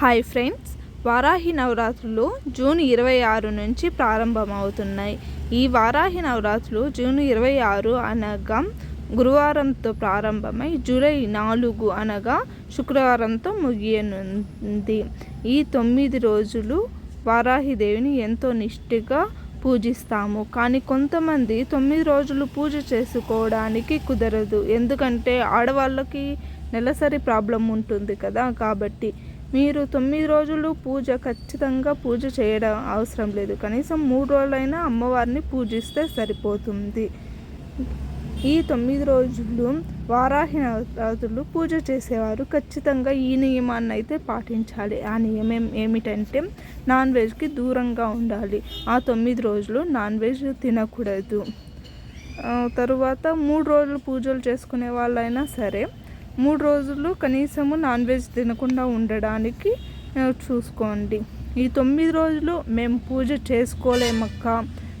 Hi friends Varahi నవరాత్రులు June ఇరవై ఆరు నుంచి ప్రారంభమవుతున్నాయి. ఈ వారాహి నవరాత్రులు జూన్ ఇరవై ఆరు అనగా గురువారంతో ప్రారంభమై జూలై నాలుగు అనగా శుక్రవారంతో ముగియనుంది. ఈ తొమ్మిది రోజులు వారాహిదేవిని ఎంతో నిష్ఠగా పూజిస్తాము. కానీ కొంతమంది తొమ్మిది రోజులు పూజ చేసుకోవడానికి కుదరదు. ఎందుకంటే ఆడవాళ్ళకి నెలసరి ప్రాబ్లం ఉంటుంది కదా. కాబట్టి మీరు తొమ్మిది రోజులు పూజ ఖచ్చితంగా పూజ చేయడం అవసరం లేదు. కనీసం మూడు రోజులైనా అమ్మవారిని పూజిస్తే సరిపోతుంది. ఈ తొమ్మిది రోజులు వారాహి నవరాత్రులు పూజ చేసేవారు. ఖచ్చితంగా ఈ నియమాన్ని అయితే పాటించాలి. ఆ నియమం ఏమిటంటే నాన్ వెజ్కి దూరంగా ఉండాలి. ఆ తొమ్మిది రోజులు నాన్ వెజ్ తినకూడదు. తరువాత మూడు రోజులు పూజలు చేసుకునే వాళ్ళైనా సరే మూడు రోజులు కనీసము నాన్ వెజ్ తినకుండా ఉండడానికి చూసుకోండి. ఈ తొమ్మిది రోజులు మేము పూజ చేసుకోలేమక్క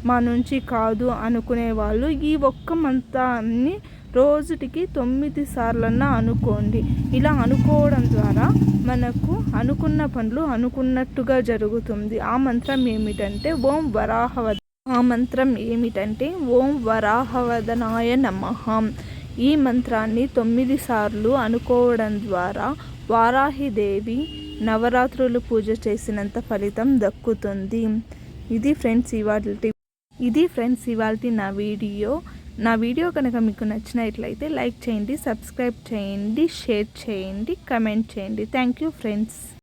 మా నుంచి కాదు అనుకునే వాళ్ళు ఈ ఒక్క మంత్రాన్ని రోజుటికి తొమ్మిది సార్లన్నా అనుకోండి. ఇలా అనుకోవడం ద్వారా మనకు అనుకున్న పనులు అనుకున్నట్టుగా జరుగుతుంది. ఆ మంత్రం ఏమిటంటే ఓం వరాహవ ఆ మంత్రం ఏమిటంటే ఓం వరాహవదనాయ నమ. ఈ మంత్రాన్ని తొమ్మిది సార్లు అనుకోవడం ద్వారా వారాహిదేవి నవరాత్రులు పూజ చేసినంత ఫలితం దక్కుతుంది. ఇది ఫ్రెండ్స్ ఇవాటి ఇది ఫ్రెండ్స్ ఇవాటి నా వీడియో. నా వీడియో కనుక మీకు నచ్చినట్లయితే లైక్ చేయండి సబ్స్క్రైబ్ చేయండి షేర్ చేయండి కమెంట్ చేయండి. Thank you friends.